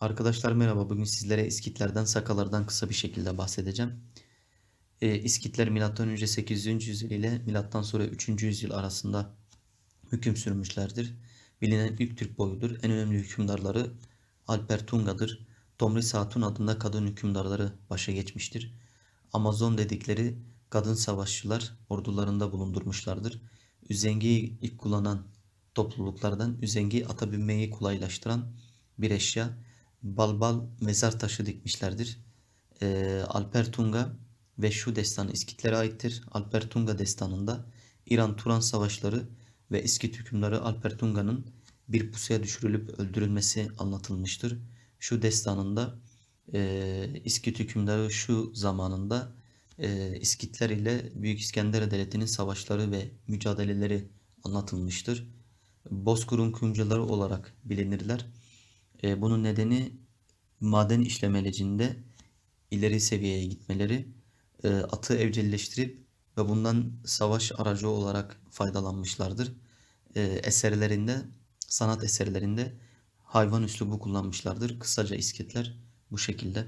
Arkadaşlar merhaba. Bugün sizlere İskitlerden, Sakalardan kısa bir şekilde bahsedeceğim. Ee, İskitler M.Ö. 800. yüzyıl ile M.Sonra 3. yüzyıl arasında hüküm sürmüşlerdir. Bilinen ilk Türk boyudur. En önemli hükümdarları Alper Tunga'dır. Domris Hatun adında kadın hükümdarları başa geçmiştir. Amazon dedikleri kadın savaşçılar ordularında bulundurmuşlardır. Üzengiyi ilk kullanan topluluklardan üzengi ata binmeyi kolaylaştıran bir eşya. Balbal mezar taşı dikmişlerdir. Ee, Alper Tunga ve şu destan İskitlere aittir. Alper Tunga destanında İran-Turan savaşları ve İskit hükümdarı Alper Tunga'nın bir pusuya düşürülüp öldürülmesi anlatılmıştır. Şu destanında e, İskit hükümdarı şu zamanında e, İskitler ile Büyük İskender Devleti'nin savaşları ve mücadeleleri anlatılmıştır. Bozkır'ın kuyumcuları olarak bilinirler. E, bunun nedeni maden işlemelecinde ileri seviyeye gitmeleri, e, atı evcilleştirip ve bundan savaş aracı olarak faydalanmışlardır. E, eserlerinde, sanat eserlerinde hayvan üslubu kullanmışlardır. Kısaca iskitler bu şekilde.